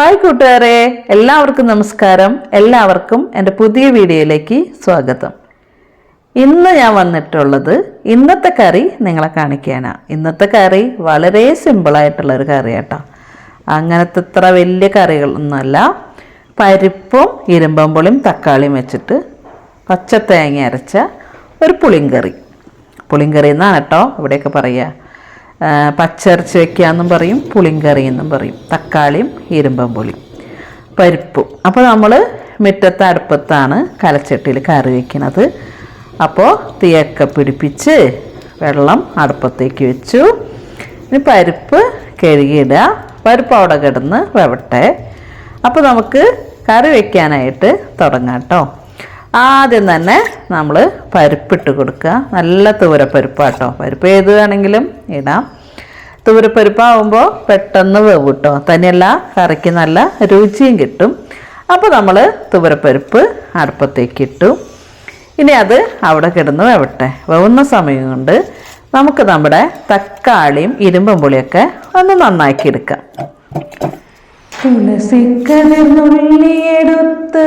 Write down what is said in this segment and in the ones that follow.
Hi കൂട്ടുകാരെ എല്ലാവർക്കും നമസ്കാരം. എല്ലാവർക്കും എന്റെ പുതിയ വീഡിയോയിലേക്ക് സ്വാഗതം. ഇന്ന് ഞാൻ വന്നിട്ടുള്ളത് ഇന്നത്തെ കറി നിങ്ങളെ കാണിക്കാനാണ് ഇന്നത്തെ കറി വളരെ സിമ്പിളായിട്ടുള്ളൊരു കറി കേട്ടോ അങ്ങനത്തെ ഇത്ര വലിയ കറികളൊന്നുമല്ല. പരിപ്പും ഇരുമ്പമ്പുളിയും തക്കാളിയും വെച്ചിട്ട് പച്ച തേങ്ങ അരച്ച ഒരു പുളിങ്കറി. പുളിങ്കറി എന്നാണ് കേട്ടോ ഇവിടെയൊക്കെ പറയുക. ആ, പച്ചിറച്ചി വെക്കാന്നും പറയും പുളിങ്കറി എന്നും പറയും തക്കാളിയും ഇരുമ്പം പുളിയും. പരിപ്പും. അപ്പോൾ നമ്മൾ മുറ്റത്തെ അടുപ്പത്താണ് കലച്ചട്ടിയിൽ കറി വയ്ക്കുന്നത് അപ്പോൾ തീയൊക്കെ പിടിപ്പിച്ച് വെള്ളം അടുപ്പത്തേക്ക് വെച്ചു. ഇനി പരിപ്പ് കഴുകിയിടുക. പരിപ്പ് അവിടെ കിടന്ന് വെവട്ടെ. അപ്പോൾ നമുക്ക് കറി വയ്ക്കാനായിട്ട് തുടങ്ങാം കേട്ടോ. ആദ്യം തന്നെ നമ്മൾ പരിപ്പിട്ട് കൊടുക്കുക. നല്ല തൂരപ്പരിപ്പാട്ടോ പരിപ്പ് ഏത് വേണമെങ്കിലും ഇടാം. തൂരപ്പരിപ്പാവുമ്പോൾ പെട്ടെന്ന് വേവ് കിട്ടും തന്നെയല്ല കറിക്ക് നല്ല രുചിയും കിട്ടും. അപ്പോൾ നമ്മൾ തുവരപ്പരിപ്പ് അടുപ്പത്തേക്ക് ഇട്ടു. ഇനി അത് അവിടെ കിടന്ന് വേവട്ടെ. വേവുന്ന സമയം കൊണ്ട് നമുക്ക് നമ്മുടെ തക്കാളിയും ഇരുമ്പും പുളിയൊക്കെ ഒന്ന് നന്നാക്കി എടുക്കാം. തുളസിക്കലിർന്നുള്ളിയെടുത്ത്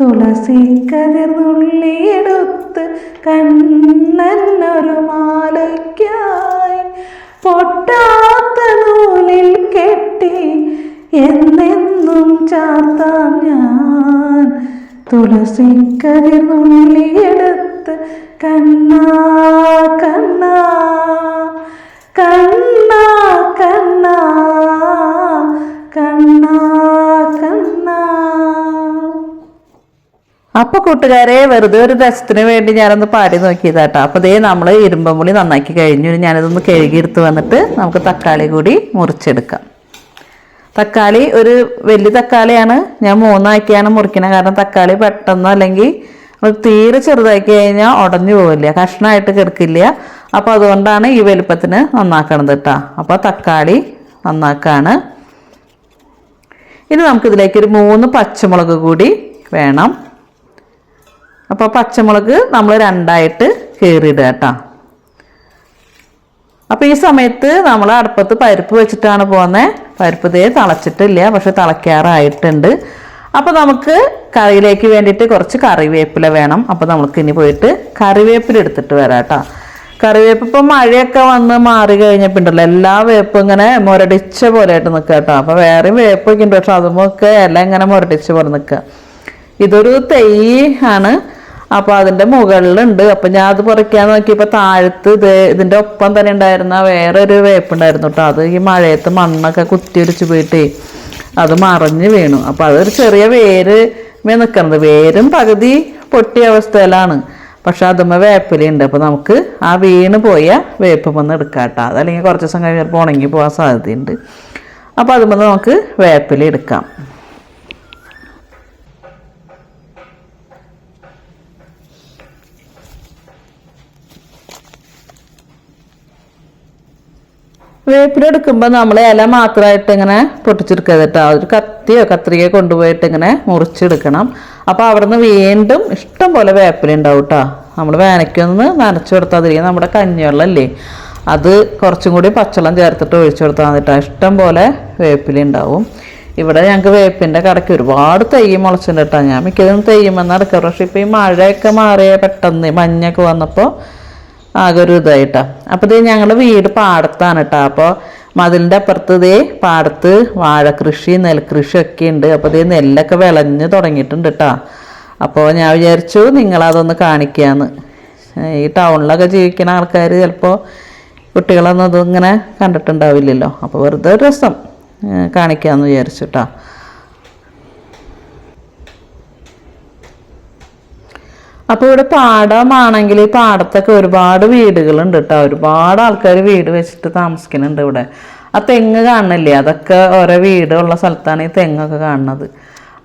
തുളസി കതിർന്നുള്ളിയെടുത്ത് കണ്ണനൊരു മാലയ്ക്കായി പൊട്ടാത്ത നൂലിൽ കെട്ടി എന്നെന്നും ചാർത്താൻ ഞാൻ. തുളസി കതിർന്നുള്ളിയെടുത്ത് കണ്ണാ കണ്ണാ കണ്ണാ കൂട്ടുകാരെ വെറുതെ ഒരു രസത്തിന് വേണ്ടി ഞാനൊന്ന് പാടി നോക്കിയതാട്ടോ. അപ്പൊ ദേ നമ്മൾ ഇരുമ്പമ്പുളി നന്നാക്കി കഴിഞ്ഞു. ഞാനിതൊന്ന് കഴുകിയെടുത്ത് വന്നിട്ട് നമുക്ക് തക്കാളി കൂടി മുറിച്ചെടുക്കാം. തക്കാളി ഒരു വലിയ തക്കാളിയാണ്. ഞാൻ മൂന്നാക്കിയാണ് മുറിക്കുന്നത് കാരണം തക്കാളി പെട്ടെന്ന് അല്ലെങ്കിൽ തീരെ ചെറുതാക്കി കഴിഞ്ഞാൽ ഉടഞ്ഞു പോവില്ല. കഷ്ണമായിട്ട് കിടക്കില്ല. അപ്പോൾ അതുകൊണ്ടാണ് ഈ വലുപ്പത്തിന് നന്നാക്കണത് കേട്ടോ അപ്പോൾ തക്കാളി നന്നാക്കാണ്. ഇനി നമുക്കിതിലേക്ക് ഒരു മൂന്ന് പച്ചമുളക് കൂടി വേണം. അപ്പോൾ പച്ചമുളക് നമ്മൾ രണ്ടായിട്ട് കീറിയിടുക കേട്ടോ. അപ്പോൾ ഈ സമയത്ത് നമ്മൾ അടുപ്പത്ത് പരിപ്പ് വെച്ചിട്ടാണ് പോകുന്നത് പരിപ്പ് ഇതേ തിളച്ചിട്ടില്ല പക്ഷെ തിളയ്ക്കാറായിട്ടുണ്ട്. അപ്പോൾ നമുക്ക് കറിയിലേക്ക് വേണ്ടിയിട്ട് കുറച്ച് കറിവേപ്പില വേണം. അപ്പോൾ നമുക്ക് ഇനി പോയിട്ട് കറിവേപ്പില എടുത്തിട്ട് വരാം കേട്ടോ. കറിവേപ്പ് ഇപ്പം മഴയൊക്കെ വന്ന് മാറി കഴിഞ്ഞപ്പോൾ ഉണ്ടല്ലോ എല്ലാ വേപ്പും ഇങ്ങനെ മുരടിച്ച പോലെ ആയിട്ട് നിൽക്കുക കേട്ടോ. അപ്പോൾ വേറെയും വേപ്പൊക്കെ ഉണ്ട് പക്ഷെ അതുമൊക്കെ എല്ലാം ഇങ്ങനെ മുരടിച്ച പോലെ നിൽക്കുക. ഇതൊരു തൈ ആണ്. അപ്പോൾ അതിന്റെ മുകളിലുണ്ട്. അപ്പം ഞാൻ അത് പറിക്കാൻ നോക്കിയപ്പോൾ താഴത്ത് ഇത് ഇതിന്റെ ഒപ്പം തന്നെ ഉണ്ടായിരുന്ന വേറൊരു വേപ്പുണ്ടായിരുന്നു കേട്ടോ. അത് ഈ മഴയത്ത് മണ്ണൊക്കെ കുത്തിയൊലിച്ച് പോയിട്ടേ അത് മറിഞ്ഞ് വീണു. അപ്പോൾ അതൊരു ചെറിയ വേര് മേ നിൽക്കുന്നത് വേരും പകുതി പൊട്ടിയ അവസ്ഥയിലാണ്. പക്ഷെ അതുമ്മ വേപ്പിലുണ്ട്. അപ്പോൾ നമുക്ക് ആ വീണ് പോയ വേപ്പ് വന്ന് എടുക്കാം കേട്ടോ. അതല്ലെങ്കിൽ കുറച്ച് ദിവസം കഴിഞ്ഞപ്പോൾ ഉണങ്ങി പോകാൻ സാധ്യതയുണ്ട്. അപ്പോൾ അതുമ്പോൾ നമുക്ക് വേപ്പില എടുക്കാം. വേപ്പിലെടുക്കുമ്പോൾ നമ്മൾ ഇല മാത്രമായിട്ട് ഇങ്ങനെ പൊട്ടിച്ചെടുക്കരുത് കേട്ടോ ഒരു കത്തിയോ കത്രികയോ കൊണ്ടുപോയിട്ട് ഇങ്ങനെ മുറിച്ചെടുക്കണം. അപ്പോൾ അവിടെ നിന്ന് വീണ്ടും ഇഷ്ടം പോലെ വേപ്പിലുണ്ടാവും കേട്ടോ നമ്മൾ വേനയ്ക്കൊന്ന് നനച്ചു കൊടുത്താൽ മതി. നമ്മുടെ കഞ്ഞിവെള്ളമല്ലേ അത് കുറച്ചും കൂടി പച്ചവെള്ളം ചേർത്തിട്ട് ഒഴിച്ചു കൊടുത്താൽ മതിട്ടോ ഇഷ്ടം പോലെ വേപ്പിലുണ്ടാവും ഇവിടെ ഞങ്ങൾക്ക് വേപ്പിന്റെ കടയ്ക്ക് ഒരുപാട് തെയ്യം മുളച്ചിട്ടുണ്ട് കേട്ടോ ഞാൻ മിക്കതും തെയ്യുമെന്ന് നടക്കാറ്. പക്ഷേ ഇപ്പോൾ ഈ മഴയൊക്കെ മാറിയ പെട്ടെന്ന് മഞ്ഞൊക്കെ വന്നപ്പോൾ ആകെ ഒരു ഇതായിട്ടാ അപ്പോൾ ഞങ്ങളുടെ വീട് പാടത്താണ് കേട്ടോ അപ്പോൾ മതിലിന്റെ അപ്പുറത്ത് ഇതേ പാടത്ത് വാഴക്കൃഷി നെൽകൃഷി ഒക്കെ ഉണ്ട്. അപ്പോൾ ഇതേ നെല്ലൊക്കെ വിളഞ്ഞു തുടങ്ങിയിട്ടുണ്ട് കേട്ടോ അപ്പോൾ ഞാൻ വിചാരിച്ചു നിങ്ങളതൊന്ന് കാണിക്കാന്ന്. ഈ ടൗണിലൊക്കെ ജീവിക്കുന്ന ആൾക്കാർ ചിലപ്പോൾ കുട്ടികളൊന്നും അതിങ്ങനെ കണ്ടിട്ടുണ്ടാവില്ലല്ലോ. അപ്പോൾ വെറുതെ ഒരു രസം കാണിക്കാമെന്ന് വിചാരിച്ചു കേട്ടോ അപ്പോൾ ഇവിടെ പാടമാണെങ്കിൽ പാടത്തൊക്കെ ഒരുപാട് വീടുകളുണ്ട് കേട്ടോ ഒരുപാട് ആൾക്കാർ വീട് വെച്ചിട്ട് താമസിക്കുന്നുണ്ട് ഇവിടെ. ആ തെങ്ങ് കാണുന്നില്ലേ അതൊക്കെ ഓരോ വീടുള്ള സ്ഥലത്താണ് ഈ തെങ്ങൊക്കെ കാണുന്നത്.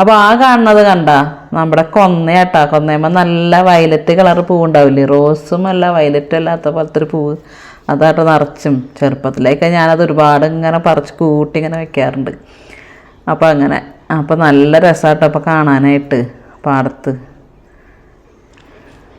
അപ്പോൾ ആ കാണുന്നത് കണ്ട? നമ്മുടെ കൊന്നയാട്ടാ. കൊന്നയമ്മ നല്ല വയലറ്റ് കളർ പൂവുണ്ടാവില്ലേ? റോസും അല്ല വയലറ്റും അല്ലാത്ത പോലത്തെ ഒരു പൂവ്. അതായിട്ട് നിറച്ചും ചെറുപ്പത്തിലേക്ക് ഞാനത് ഒരുപാട് ഇങ്ങനെ പറിച്ച് കൂട്ടി ഇങ്ങനെ വെക്കാറുണ്ട്. അപ്പോൾ അങ്ങനെ. അപ്പോൾ നല്ല രസമാട്ടോ അപ്പോൾ കാണാനായിട്ട് പാടത്ത്.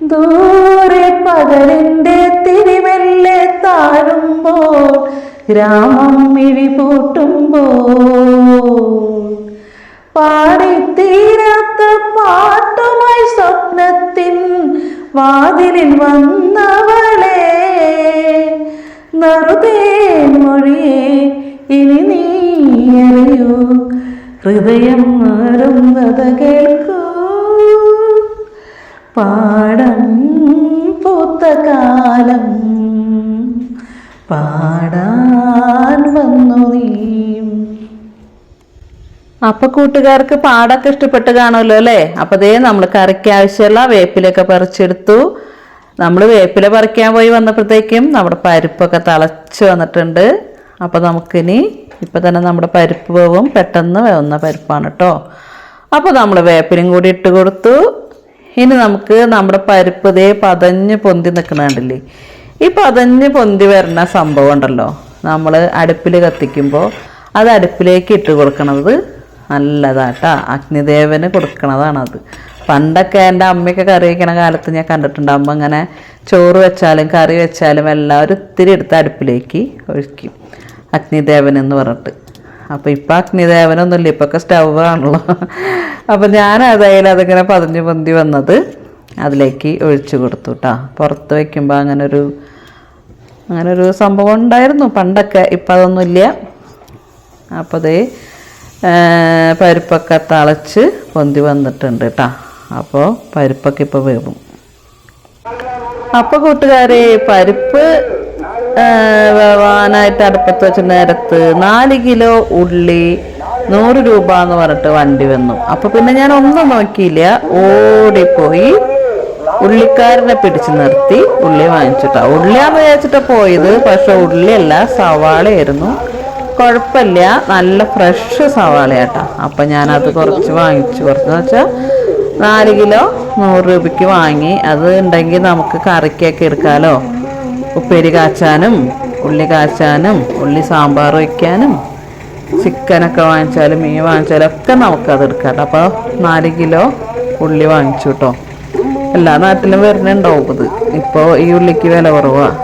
ദൂരെ പകലിന്റെ തിരിവെല്ലെ താഴുമ്പോൾ രാമം മിഴി പൂട്ടുമ്പോൾ. പാടിത്തീരാത്ത പാട്ടുമായി സ്വപ്നത്തിൻ വാതിലിൽ വന്നവളെ നറുതേ മൊഴിയെ ഇനി നീ അറിയൂ ഹൃദയം മാറുന്നത് കേൾക്കൂ. പാടം പൂത്ത കാലം. പാടാൻ വന്നു നീയും. അപ്പൊ കൂട്ടുകാർക്ക് പാടൊക്കെ ഇഷ്ടപ്പെട്ട് കാണുമല്ലോ അല്ലേ? അപ്പൊ ദേ നമ്മൾ കറിക്ക് ആവശ്യമുള്ള വേപ്പിലൊക്കെ പറിച്ചെടുത്തു. നമ്മൾ വേപ്പില പറിക്കാൻ പോയി വന്നപ്പോഴത്തേക്കും നമ്മുടെ പരിപ്പൊക്കെ തിളച്ച് വന്നിട്ടുണ്ട്. അപ്പൊ നമുക്കിനി ഇപ്പൊ തന്നെ നമ്മുടെ പരിപ്പ് വേവും. പെട്ടെന്ന് വേവുന്ന പരിപ്പാണ് കേട്ടോ. അപ്പോൾ നമ്മൾ വേപ്പിലും കൂടി ഇട്ട് കൊടുത്തു. ഇനി നമുക്ക് നമ്മുടെ പരിപ്പ് ഇതേ പതഞ്ഞ് പൊന്തി നിൽക്കണ കണ്ടില്ലേ? ഈ പതഞ്ഞ് പൊന്തി വരുന്ന സംഭവം ഉണ്ടല്ലോ. നമ്മൾ അടുപ്പിൽ കത്തിക്കുമ്പോൾ അത് അടുപ്പിലേക്ക് ഇട്ട് കൊടുക്കണത് നല്ലതാട്ടാ. അഗ്നിദേവന് കൊടുക്കണതാണത്. പണ്ടൊക്കെ എന്റെ അമ്മയൊക്കെ കറി വയ്ക്കണ കാലത്ത് ഞാൻ കണ്ടിട്ടുണ്ട് അമ്മ ഇങ്ങനെ ചോറ് വെച്ചാലും കറി വെച്ചാലും എല്ലാവരും ഇത്തിരി എടുത്ത് അടുപ്പിലേക്ക് ഒഴിക്കും. അഗ്നിദേവൻ എന്ന് പറഞ്ഞിട്ട്. അപ്പോൾ ഇപ്പം അഗ്നിദേവനൊന്നുമില്ല ഇപ്പൊക്കെ സ്റ്റവ് ആണല്ലോ. അപ്പം ഞാൻ അതായാലും അതിങ്ങനെ പതിഞ്ഞ് പൊന്തി വന്നത് അതിലേക്ക് ഒഴിച്ചു കൊടുത്തു കേട്ടോ പുറത്ത് വയ്ക്കുമ്പോൾ അങ്ങനൊരു അങ്ങനൊരു സംഭവം ഉണ്ടായിരുന്നു. പണ്ടൊക്കെ ഇപ്പം അതൊന്നുമില്ല അപ്പോൾ അതേ പരിപ്പൊക്കെ തളച്ച് പൊന്തി വന്നിട്ടുണ്ട് കേട്ടോ അപ്പോൾ പരിപ്പൊക്കെ ഇപ്പോൾ വേവും. അപ്പോൾ കൂട്ടുകാരെ പരിപ്പ് വേവാനായിട്ട് അടുപ്പത്ത് വെച്ച നേരത്ത് നാല് കിലോ ഉള്ളി നൂറ് രൂപ എന്ന് പറഞ്ഞിട്ട് വണ്ടി വന്നു. അപ്പൊ പിന്നെ ഞാൻ ഒന്നും നോക്കിയില്ല. ഓടിപ്പോയി. ഉള്ളിക്കാരനെ പിടിച്ചു നിർത്തി. ഉള്ളി വാങ്ങിച്ചിട്ടാ. ഉള്ളിയാന്ന് വിചാരിച്ചിട്ടാ പോയത്. പക്ഷെ ഉള്ളിയല്ല സവാളയായിരുന്നു. കുഴപ്പമില്ല. നല്ല ഫ്രഷ് സവാളയാട്ടാ. അപ്പം ഞാനത് കുറച്ച് വാങ്ങിച്ചു. കുറച്ച് വെച്ചാൽ നാല് കിലോ നൂറ് രൂപയ്ക്ക് വാങ്ങി. അത് ഉണ്ടെങ്കിൽ നമുക്ക് കറിക്കൊക്കെ എടുക്കാമല്ലോ ഉപ്പേരി കാച്ചാനും ഉള്ളി കാച്ചാനും ഉള്ളി സാമ്പാർ വയ്ക്കാനും ചിക്കനൊക്കെ വാങ്ങിച്ചാലും മീൻ വാങ്ങിച്ചാലും ഒക്കെ നമുക്കത് എടുക്കാം അപ്പോൾ നാല് കിലോ ഉള്ളി വാങ്ങിച്ചു കേട്ടോ. എല്ലാ നാട്ടിലും വരുന്നുണ്ടാവും ഇത്. ഇപ്പോൾ ഈ ഉള്ളിക്ക് വില കുറവാണ്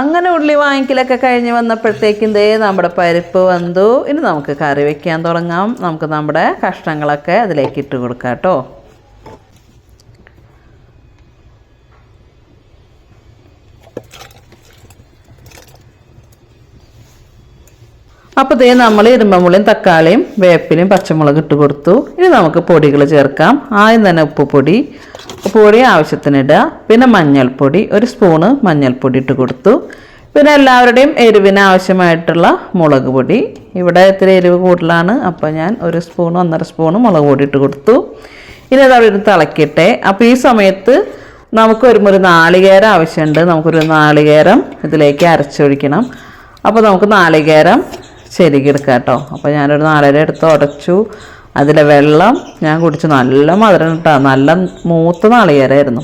അങ്ങനെ ഉള്ളി വാങ്ങിക്കലൊക്കെ കഴിഞ്ഞ് വന്നപ്പോഴത്തേക്കും ദേ നമ്മുടെ പരിപ്പ് വന്നു. ഇനി നമുക്ക് കറി വയ്ക്കാൻ തുടങ്ങാം. നമുക്ക് നമ്മുടെ കഷ്ണങ്ങളൊക്കെ അതിലേക്ക് ഇട്ട് കൊടുക്കാം കേട്ടോ. അപ്പോൾ ദേ നമ്മൾ ഇരുമ്പമുളിയും തക്കാളിയും വേപ്പിലും പച്ചമുളക് ഇട്ട് കൊടുത്തു. ഇനി നമുക്ക് പൊടികൾ ചേർക്കാം. ആദ്യം തന്നെ ഉപ്പുപൊടി പൊടി ആവശ്യത്തിനിടുക പിന്നെ മഞ്ഞൾപ്പൊടി ഒരു സ്പൂണ് മഞ്ഞൾപ്പൊടി ഇട്ട് കൊടുത്തു. പിന്നെ എല്ലാവരുടെയും എരിവിന് ആവശ്യമായിട്ടുള്ള മുളക് പൊടി. ഇവിടെ ഇത്തിരി എരിവ് കൂടുതലാണ്. അപ്പോൾ ഞാൻ ഒരു സ്പൂൺ ഒന്നര സ്പൂൺ മുളക് പൊടി ഇട്ട് കൊടുത്തു. ഇനി അത് അവിടെ തിളക്കട്ടെ അപ്പോൾ ഈ സമയത്ത് നമുക്ക് ഒരു നാളികേരം ആവശ്യമുണ്ട്. നമുക്കൊരു നാളികേരം ഇതിലേക്ക് അരച്ചൊഴിക്കണം. അപ്പോൾ നമുക്ക് നാളികേരം ചെരുകിയെടുക്കാം കേട്ടോ അപ്പോൾ ഞാനൊരു നാലര എടുത്ത് ഉടച്ചു. അതിലെ വെള്ളം ഞാൻ കുടിച്ചു. നല്ല മധുരം കേട്ടോ നല്ല മൂത്ത നാളികേരമായിരുന്നു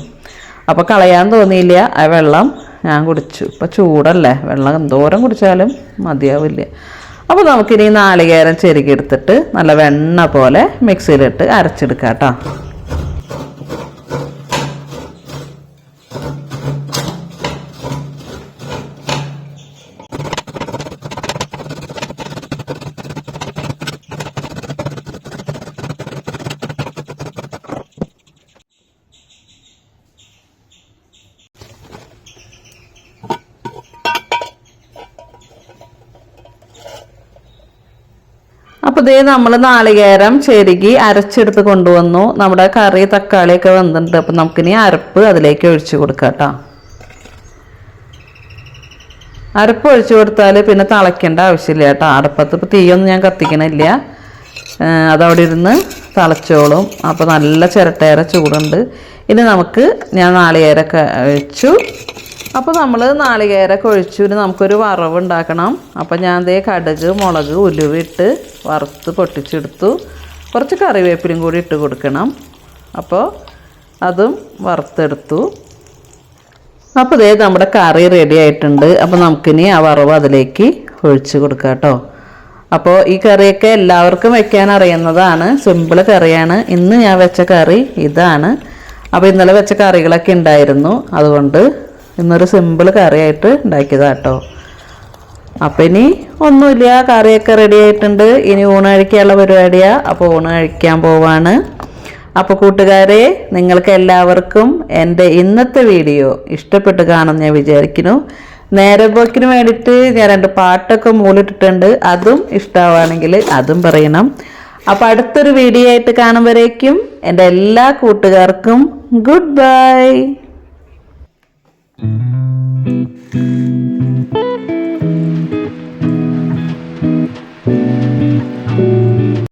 അപ്പോൾ കളയാൻ തോന്നിയില്ല. ആ വെള്ളം ഞാൻ കുടിച്ചു. ഇപ്പോൾ ചൂടല്ലേ? വെള്ളം എന്തോരം കുടിച്ചാലും മതിയാവില്ല. അപ്പോൾ നമുക്കിനി നാളികേരം ചെരുകിയെടുത്തിട്ട് നല്ല വെണ്ണ പോലെ മിക്സിയിലിട്ട് അരച്ചെടുക്കാം കേട്ടോ ഇതേ നമ്മൾ നാളികേരം ചെരുകി അരച്ചെടുത്ത് കൊണ്ടുവന്നു. നമ്മുടെ കറി തക്കാളിയൊക്കെ വന്നിട്ടുണ്ട് അപ്പം നമുക്കിനി അരപ്പ് അതിലേക്ക് ഒഴിച്ചു കൊടുക്കാം കേട്ടോ. അരപ്പ് ഒഴിച്ചു കൊടുത്താൽ പിന്നെ തിളയ്ക്കേണ്ട ആവശ്യമില്ല കേട്ടോ. അടുപ്പത്ത് ഇപ്പോൾ തീയൊന്നും ഞാൻ കത്തിക്കണില്ല. അതവിടെ ഇരുന്ന് തിളച്ചോളും. അപ്പോൾ നല്ല ചിരട്ടേറെ ചൂടുണ്ട്. ഇനി നമുക്ക് ഞാൻ നാളികേരമൊക്കെ ഒഴിച്ചു. അപ്പോൾ നമ്മൾ നാളികേരൊക്കെ ഒഴിച്ചു നമുക്കൊരു വറവ് ഉണ്ടാക്കണം അപ്പോൾ ഞാൻ ദേ കടുക് മുളക് ഉലുവിട്ട് വറുത്ത് പൊട്ടിച്ചെടുത്തു. കുറച്ച് കറിവേപ്പിലും കൂടി ഇട്ട് കൊടുക്കണം. അപ്പോൾ അതും വറുത്തെടുത്തു. അപ്പോൾ ദേ നമ്മുടെ കറി റെഡി ആയിട്ടുണ്ട്. അപ്പോൾ നമുക്കിനി ആ വറവ് അതിലേക്ക് ഒഴിച്ച് കൊടുക്കാം കേട്ടോ. അപ്പോൾ ഈ കറിയൊക്കെ എല്ലാവർക്കും വെക്കാൻ അറിയുന്നതാണ്. സിമ്പിൾ കറിയാണ്. ഇന്ന് ഞാൻ വെച്ച കറി ഇതാണ്. അപ്പോൾ ഇന്നലെ വെച്ച കറികളൊക്കെ ഉണ്ടായിരുന്നു. അതുകൊണ്ട് ഇന്നൊരു സിമ്പിൾ കറിയായിട്ട് ഉണ്ടാക്കിയതാണ് കേട്ടോ അപ്പം ഇനി ഒന്നുമില്ല കറിയൊക്കെ റെഡി ആയിട്ടുണ്ട്. ഇനി ഊണ് കഴിക്കാനുള്ള പരിപാടിയാണ് അപ്പോൾ ഊണ് കഴിക്കാൻ പോവാണ്. അപ്പോൾ കൂട്ടുകാരെ നിങ്ങൾക്ക് എല്ലാവർക്കും എന്റെ ഇന്നത്തെ വീഡിയോ ഇഷ്ടപ്പെട്ട് കാണും ഞാൻ വിചാരിക്കുന്നു. നേരെ പോക്കിന് വേണ്ടിയിട്ട് ഞാൻ രണ്ട് പാട്ടൊക്കെ മൂളിട്ടിട്ടുണ്ട്. അതും ഇഷ്ടമാണെങ്കിൽ അതും പറയണം. അപ്പോൾ അടുത്തൊരു വീഡിയോ ആയിട്ട് കാണുമ്പോഴേക്കും എന്റെ എല്ലാ കൂട്ടുകാർക്കും ഗുഡ് ബൈ. Mm-hmm.